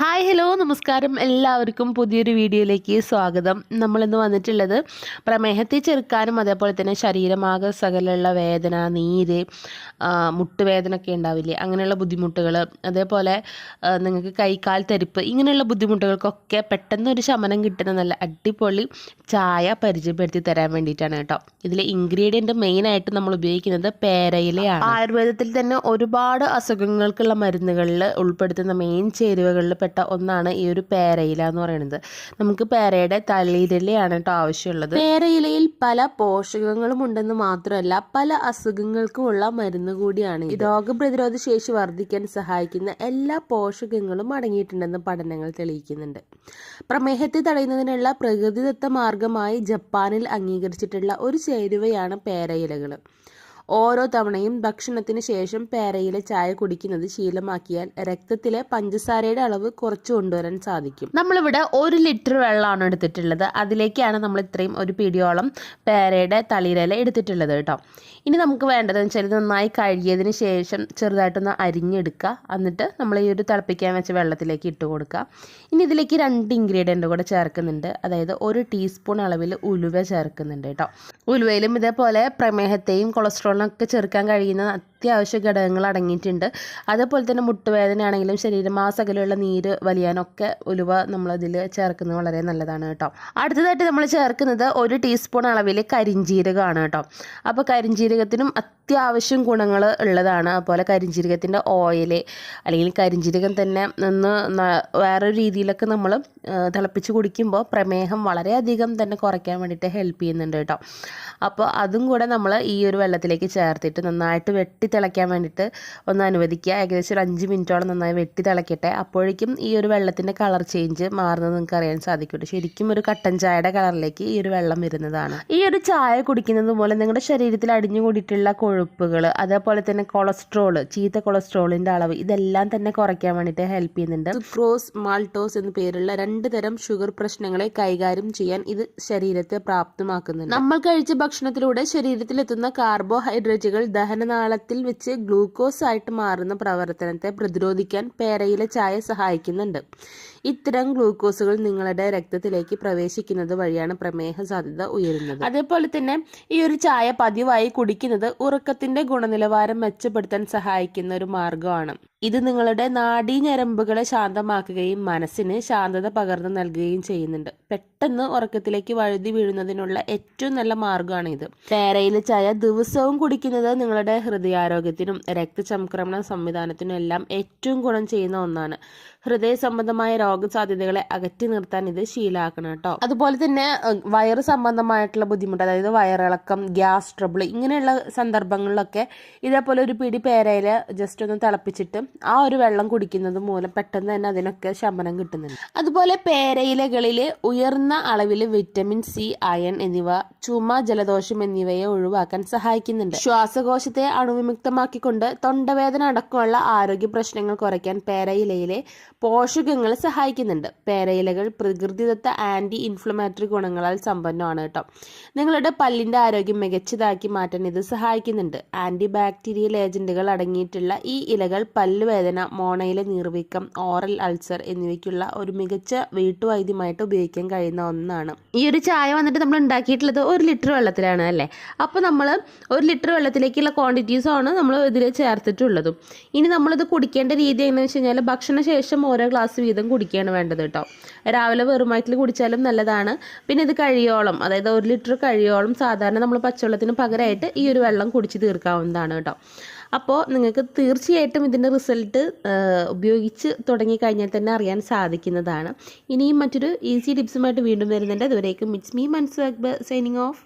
Hi hello നമസ്കാരം. എല്ലാവർക്കും പുതിയൊരു വീഡിയോയിലേക്ക് സ്വാഗതം. നമ്മളിന്ന് വന്നിട്ടുള്ളത് പ്രമേഹത്തെ ചെറുക്കാനും അതേപോലെ തന്നെ ശരീരമാകെ സകലുള്ള വേദന നീര് മുട്ടുവേദനയൊക്കെ ഉണ്ടാവില്ലേ? അങ്ങനെയുള്ള ബുദ്ധിമുട്ടുകൾ അതേപോലെ നിങ്ങൾക്ക് കൈക്കാൽ തരിപ്പ് ഇങ്ങനെയുള്ള ബുദ്ധിമുട്ടുകൾക്കൊക്കെ പെട്ടെന്ന് ഒരു ശമനം കിട്ടുന്ന നല്ല അടിപൊളി ചായ പരിചയപ്പെടുത്തി തരാൻ വേണ്ടിയിട്ടാണ് കേട്ടോ. ഇതിലെ ഇൻഗ്രീഡിയന്റ് മെയിനായിട്ട് നമ്മൾ ഉപയോഗിക്കുന്നത് പേരയിലയാണ്. ആയുർവേദത്തിൽ തന്നെ ഒരുപാട് അസുഖങ്ങൾക്കുള്ള മരുന്നുകളിൽ ഉൾപ്പെടുത്തുന്ന മെയിൻ ചേരുവകളിൽ പെട്ട ഒന്നാണ് ഈ ഒരു പേരയില എന്ന് പറയുന്നത്. നമുക്ക് പേരയുടെ തളിരിലയാണ് കേട്ടോ ആവശ്യമുള്ളത്. പേരയിലയിൽ പല പോഷകങ്ങളും ഉണ്ടെന്ന് മാത്രമല്ല പല അസുഖങ്ങൾക്കുമുള്ള മരുന്ന് കൂടിയാണ്. രോഗപ്രതിരോധ ശേഷി വർദ്ധിക്കാൻ സഹായിക്കുന്ന എല്ലാ പോഷകങ്ങളും അടങ്ങിയിട്ടുണ്ടെന്ന് പഠനങ്ങൾ തെളിയിക്കുന്നുണ്ട്. പ്രമേഹത്തെ തടയുന്നതിനുള്ള പ്രകൃതിദത്ത മാർഗമായി ജപ്പാനിൽ അംഗീകരിച്ചിട്ടുള്ള ഒരു ചേരുവയാണ് പേരയിലകൾ ഓരോ തവണയും ഭക്ഷണത്തിന് ശേഷം പേരയിലെ ചായ കുടിക്കുന്നത് ശീലമാക്കിയാൽ രക്തത്തിലെ പഞ്ചസാരയുടെ അളവ് കുറച്ചു കൊണ്ടുവരാൻ സാധിക്കും. നമ്മളിവിടെ ഒരു ലിറ്റർ വെള്ളമാണ് എടുത്തിട്ടുള്ളത്. അതിലേക്കാണ് നമ്മൾ ഇത്രയും ഒരു പിടിയോളം പേരയുടെ തളിരല എടുത്തിട്ടുള്ളത് കേട്ടോ. ഇനി നമുക്ക് വേണ്ടതെന്ന് വെച്ചാൽ നന്നായി കഴുകിയതിന് ശേഷം ചെറുതായിട്ടൊന്ന് അരിഞ്ഞെടുക്കുക. എന്നിട്ട് നമ്മൾ ഈ ഒരു തിളപ്പിക്കാൻ വെച്ച വെള്ളത്തിലേക്ക് ഇട്ട് കൊടുക്കുക. ഇനി ഇതിലേക്ക് രണ്ട് ഇൻഗ്രീഡിയന്റ് കൂടെ ചേർക്കുന്നുണ്ട്. അതായത് ഒരു ടീസ്പൂൺ അളവിൽ ഉലുവ ചേർക്കുന്നുണ്ട് കേട്ടോ. ഉലുവയിലും ഇതേപോലെ പ്രമേഹത്തെയും കൊളസ്ട്രോളിനൊക്കെ ചെറുക്കാൻ കഴിയുന്ന അത്യാവശ്യ ഘടകങ്ങൾ അടങ്ങിയിട്ടുണ്ട്. അതേപോലെ തന്നെ മുട്ടുവേദനയാണെങ്കിലും ശരീരമാസകലുള്ള നീര് വലിയാനൊക്കെ ഉലുവ നമ്മളതിൽ ചേർക്കുന്നത് വളരെ നല്ലതാണ് കേട്ടോ. അടുത്തതായിട്ട് നമ്മൾ ചേർക്കുന്നത് ഒരു ടീസ്പൂൺ അളവിൽ കരിഞ്ജീരകമാണ് കേട്ടോ. അപ്പോൾ കരിഞ്ജീരകത്തിനും അത്യാവശ്യം ഗുണങ്ങൾ ഉള്ളതാണ്. അതുപോലെ കരിഞ്ജീരകത്തിന്റെ ഓയിൽ അല്ലെങ്കിൽ കരിഞ്ജീരകം തന്നെ ഒന്ന് വേറൊരു രീതിയിലൊക്കെ നമ്മൾ തിളപ്പിച്ച് കുടിക്കുമ്പോൾ പ്രമേഹം വളരെയധികം തന്നെ കുറയ്ക്കാൻ വേണ്ടിയിട്ട് ഹെൽപ്പ് ചെയ്യുന്നുണ്ട് കേട്ടോ. അപ്പോൾ അതും കൂടെ നമ്മൾ ഈ ഒരു വെള്ളത്തിലേക്ക് ചേർത്തിട്ട് നന്നായിട്ട് വെട്ടി തിളയ്ക്കാൻ വേണ്ടിയിട്ട് ഒന്ന് അനുവദിക്കുക. ഏകദേശം ഒരു അഞ്ച് മിനിറ്റോളം നന്നായി വെട്ടി തിളയ്ക്കട്ടെ അപ്പോഴേക്കും ഈ ഒരു വെള്ളത്തിന്റെ കളർ ചേഞ്ച് മാറുന്നത് നിങ്ങൾക്ക് അറിയാൻ സാധിക്കും ശരിക്കും ഒരു കട്ടൻ ചായയുടെ കളറിലേക്ക് ഈ ഒരു വെള്ളം വരുന്നതാണ്. ഈ ഒരു ചായ കുടിക്കുന്നത് മൂലം നിങ്ങളുടെ ശരീരത്തിൽ അടിഞ്ഞുകൂടിയിട്ടുള്ള കൊഴുപ്പുകൾ അതേപോലെ തന്നെ കൊളസ്ട്രോൾ ചീത്ത കൊളസ്ട്രോളിന്റെ അളവ് ഇതെല്ലാം തന്നെ കുറയ്ക്കാൻ വേണ്ടിയിട്ട് ഹെൽപ്പ് ചെയ്യുന്നുണ്ട്. സുക്രോസ് മാൾട്ടോസ് എന്ന പേരുള്ള രണ്ട് തരം ഷുഗർ പ്രശ്നങ്ങളെ കൈകാര്യം ചെയ്യാൻ ഇത് ശരീരത്തെ പ്രാപ്തമാക്കുന്നുണ്ട്. നമ്മൾ കഴിച്ച ഭക്ഷണത്തിലൂടെ ശരീരത്തിലെത്തുന്ന കാർബോഹൈഡ്രേറ്റുകൾ ദഹനനാളത്തിൽ വെച്ച് ഗ്ലൂക്കോസ് ആയിട്ട് മാറുന്ന പ്രവർത്തനത്തെ പ്രതിരോധിക്കാൻ പേരയിലെ ചായ സഹായിക്കുന്നുണ്ട്. ഇത്തരം ഗ്ലൂക്കോസുകൾ നിങ്ങളുടെ രക്തത്തിലേക്ക് പ്രവേശിക്കുന്നത് വഴിയാണ് പ്രമേഹ സാധ്യത ഉയരുന്നത്. അതേപോലെ തന്നെ ഈ ഒരു ചായ പതിവായി കുടിക്കുന്നത് ഉറക്കത്തിന്റെ ഗുണനിലവാരം മെച്ചപ്പെടുത്താൻ സഹായിക്കുന്ന ഒരു മാർഗമാണ് ഇത് നിങ്ങളുടെ നാഡീഞരമ്പുകളെ ശാന്തമാക്കുകയും മനസ്സിന് ശാന്തത പകർന്നു നൽകുകയും ചെയ്യുന്നുണ്ട്. പെട്ടെന്ന് ഉറക്കത്തിലേക്ക് വഴുതി വീഴുന്നതിനുള്ള ഏറ്റവും നല്ല മാർഗമാണ് ഇത്. പേരയില ചായ ദിവസവും കുടിക്കുന്നത് നിങ്ങളുടെ ഹൃദയാരോഗ്യത്തിനും രക്തചംക്രമണ സംവിധാനത്തിനും എല്ലാം ഏറ്റവും ഗുണം ചെയ്യുന്ന ഒന്നാണ്. ഹൃദയ സംബന്ധമായ രോഗസാധ്യതകളെ അകറ്റി നിർത്താൻ ഇത് ശീലാക്കണം കേട്ടോ. അതുപോലെ തന്നെ വയറ് സംബന്ധമായിട്ടുള്ള ബുദ്ധിമുട്ട് അതായത് വയറിളക്കം ഗ്യാസ് ട്രബിൾ ഇങ്ങനെയുള്ള സന്ദർഭങ്ങളിലൊക്കെ ഇതേപോലെ ഒരു പിടി പേരയിൽ ജസ്റ്റ് ഒന്ന് തിളപ്പിച്ചിട്ട് ആ ഒരു വെള്ളം കുടിക്കുന്നത് മൂലം പെട്ടെന്ന് തന്നെ അതിനൊക്കെ ശമനം കിട്ടുന്നുണ്ട്. അതുപോലെ പേരയിലകളിൽ ഉയർന്ന അളവിൽ വിറ്റമിൻ സി അയൺ എന്നിവ ചുമ ജലദോഷം എന്നിവയെ ഒഴിവാക്കാൻ സഹായിക്കുന്നുണ്ട്. ശ്വാസകോശത്തെ അണുവിമുക്തമാക്കിക്കൊണ്ട് തൊണ്ടവേദന അടക്കമുള്ള ആരോഗ്യ പ്രശ്നങ്ങൾ കുറയ്ക്കാൻ പേരയിലയിലെ പോഷകങ്ങൾ സഹായിക്കുന്നുണ്ട്. പേരയിലകൾ പ്രകൃതിദത്ത ആന്റി ഇൻഫ്ലമേറ്ററി ഗുണങ്ങളാൽ സമ്പന്നമാണ് കേട്ടോ. നിങ്ങളുടെ പല്ലിന്റെ ആരോഗ്യം മികച്ചതാക്കി മാറ്റാൻ ഇത് സഹായിക്കുന്നുണ്ട്. ആന്റി ബാക്ടീരിയൽ ഏജന്റുകൾ അടങ്ങിയിട്ടുള്ള ഈ ഇലകൾ പല്ലുവേദന മോണയിലെ നീർവീക്കം ഓറൽ അൾസർ എന്നിവയ്ക്കുള്ള ഒരു മികച്ച വീട്ടുവൈദ്യമായിട്ട് ഉപയോഗിക്കാൻ കഴിയുന്ന ഒന്നാണ്. ഈ ഒരു ചായ വന്നിട്ട് നമ്മൾ ഉണ്ടാക്കിയിട്ടുള്ളത് ഒരു ലിറ്റർ വെള്ളത്തിലാണ് അല്ലേ? അപ്പോൾ നമ്മൾ ഒരു ലിറ്റർ വെള്ളത്തിലേക്കുള്ള ക്വാണ്ടിറ്റീസാണ് നമ്മൾ ഇതിൽ ചേർത്തിട്ടുള്ളതും. ഇനി നമ്മളിത് കുടിക്കേണ്ട രീതി എങ്ങനെയാണെന്ന് വെച്ച് കഴിഞ്ഞാൽ ഭക്ഷണശേഷം ഓരോ ഗ്ലാസ് വീതം കുടിക്കുകയാണ് വേണ്ടത് കേട്ടോ. രാവിലെ വെറും വയറ്റിൽ കുടിച്ചാലും നല്ലതാണ്. പിന്നെ ഇത് കഴിയോളം അതായത് ഒരു ലിറ്റർ കഴിയോളം സാധാരണ നമ്മൾ പച്ചവെള്ളത്തിന് പകരമായിട്ട് ഈ ഒരു വെള്ളം കുടിച്ച് തീർക്കാവുന്നതാണ് കേട്ടോ. അപ്പോൾ നിങ്ങൾക്ക് തീർച്ചയായിട്ടും ഇതിന്റെ റിസൾട്ട് ഉപയോഗിച്ച് തുടങ്ങിക്കഴിഞ്ഞാൽ തന്നെ അറിയാൻ സാധിക്കുന്നതാണ്. ഇനിയും മറ്റൊരു ഈസി ടിപ്സുമായിട്ട് വീണ്ടും വരുന്നുണ്ട്. അതുവരേക്കും മിറ്റ്സ് മീ മൻസ് സൈനിങ് ഓഫ്.